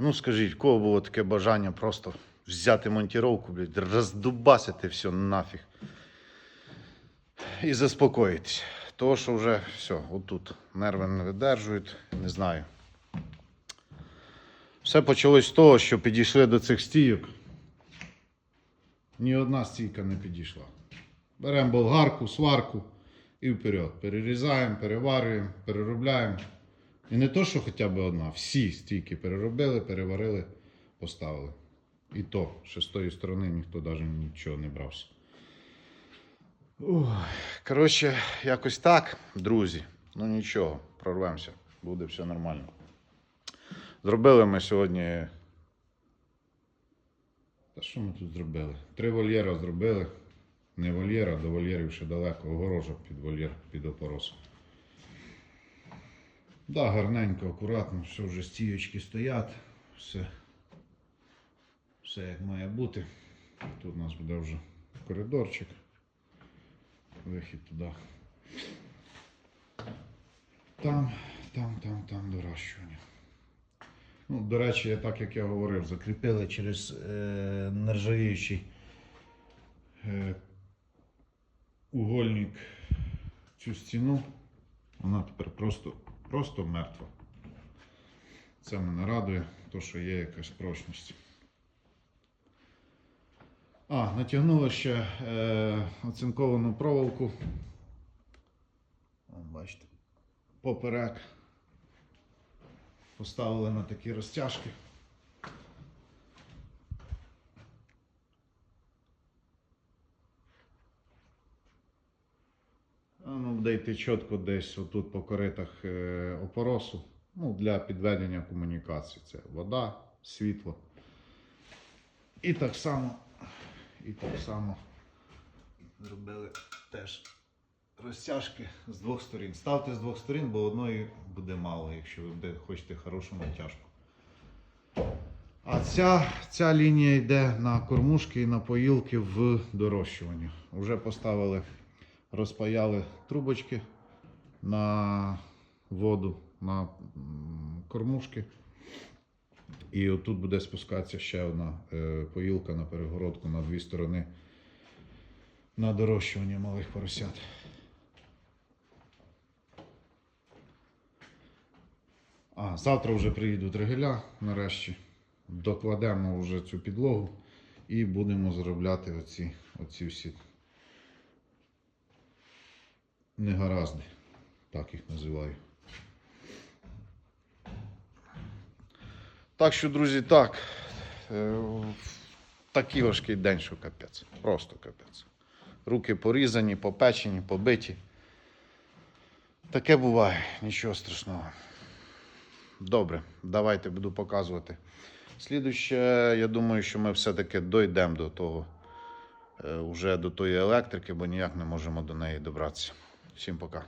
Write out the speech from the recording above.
Ну скажіть, в кого було таке бажання просто взяти монтіровку, блядь, роздубасити все нафіг. І заспокоїтись. Того, що вже все, отут нерви не видержують, не знаю. Все почалось з того, що підійшли до цих стійок. Ні одна стійка не підійшла. Беремо болгарку, сварку і вперед. Перерізаємо, переварюємо, переробляємо. І не то, що хоча б одна, всі стійки переробили, переварили, поставили. І то, ще з тої сторони ніхто навіть нічого не брався. Коротше, якось так, друзі. Ну нічого, прорвемося, буде все нормально. Зробили ми сьогодні. Та що ми тут зробили? Три вольєра зробили. Не вольєра, до вольєрів ще далеко, огорожа під вольєр, під опорос. Да, гарненько, акуратно, все вже стійочки стоять, все, все як має бути. Тут у нас буде вже коридорчик. Вихід туди. Там, там, там, там дорощування. Ну, до речі, так як я говорив, закріпили через е, нержавіючий е, угольник цю стіну. Вона тепер просто, просто мертва. Це мене радує, то що є якась прочність. А, натягнули ще е, оцинковану проволоку. Бачите, поперек. Поставили на такі розтяжки. Буде йти чітко десь отут по коритах е, опоросу. Ну, для підведення комунікації. Це вода, світло. І так само, і так само зробили теж розтяжки з двох сторін. Ставте з двох сторін, бо одної буде мало, якщо ви хочете хорошу натяжку. А ця, ця лінія йде на кормушки і на поїлки в дорощуванні. Уже поставили, розпаяли трубочки на воду, на кормушки. І отут буде спускатися ще одна е, поїлка на перегородку на дві сторони на дорощування малих поросят. А, завтра вже приїдуть регеля нарешті. Докладемо вже цю підлогу і будемо заробляти оці, оці всі негаразди. Так їх називаю. Так що, друзі, так. Е, Такий важкий день, що капець. Просто капець. Руки порізані, попечені, побиті. Таке буває, нічого страшного. Добре, давайте буду показувати. Слідуще, я думаю, що ми все-таки дійдемо до того, е, вже до тої електрики, бо ніяк не можемо до неї добратися. Всім пока.